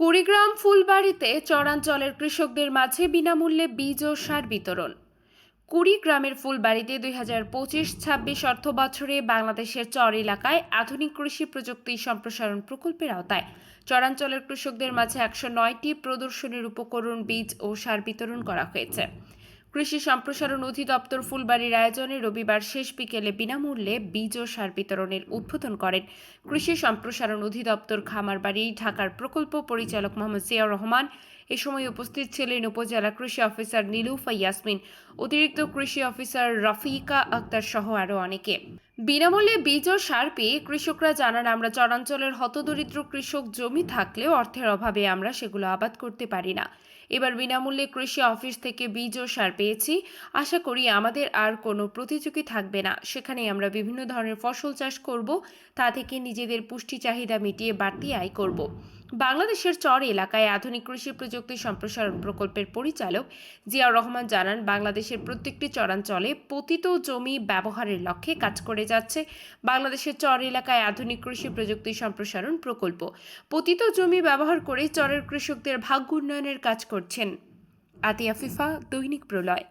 কুড়িগ্রাম ফুলবাড়িতে চরাঞ্চলের কৃষকদের মাঝে বিনামূল্যে বীজ ও সার বিতরণ। কুড়িগ্রামের ফুলবাড়িতে দুই হাজার পঁচিশ ছাব্বিশ অর্থ বছরে বাংলাদেশের চর এলাকায় আধুনিক কৃষি প্রযুক্তি সম্প্রসারণ প্রকল্পের আওতায়। চরাঞ্চলের কৃষকদের মাঝে একশো নয়টি প্রদর্শনীর উপকরণ বীজ ও সার বিতরণ করা হয়েছে। কৃষি সম্প্রসারণ অধিদপ্তর ফুলবাড়ির আয়োজনে রবিবার শেষ বিকেলে বিনামূল্যে বীজ ও সার বিতরণের উদ্বোধন করেন। কৃষি সম্প্রসারণ অধিদপ্তর খামারবাড়ি ঢাকার প্রকল্প পরিচালক মোহাম্মদ জিয়াউর রহমান। এ সময় উপস্থিত ছিলেন উপজেলা কৃষি অফিসার নীলুফা ইয়াসমিন, অতিরিক্ত কৃষি অফিসার রফিকা আক্তার সহ আরও অনেকে। বিনামূল্যে বীজ ও সার পেয়ে কৃষকরা জানান, আমরা চরাঞ্চলের হতদরিদ্র কৃষক জমি থাকলেও অর্থের অভাবে আমরা সেগুলো আবাদ করতে পারি না। এবার বিনামূল্যে কৃষি অফিস থেকে বীজ ও সার পেয়েছি। আশা করি আমাদের আর কোনো প্রতিযোগী থাকবে না। সেখানে আমরা বিভিন্ন ধরনের ফসল চাষ করব, তা থেকে নিজেদের পুষ্টি চাহিদা মিটিয়ে বাড়তি আয় করব। বাংলাদেশের চর এলাকায় আধুনিক কৃষি প্রযুক্তি সম্প্রসারণ প্রকল্পের পরিচালক জিয়াউর রহমান জানান, বাংলাদেশের প্রত্যেকটি চরাঞ্চলে পতিত জমি ব্যবহারের লক্ষ্যে কাজ করে যাচ্ছে বাংলাদেশের চর এলাকায় আধুনিক কৃষি প্রযুক্তি সম্প্রসারণ প্রকল্প। পতিত জমি ব্যবহার করে চরের কৃষকদের ভাগ্য উন্নয়নের কাজ করছেন। আতিয়া ফিফা দৈনিক প্রলয়।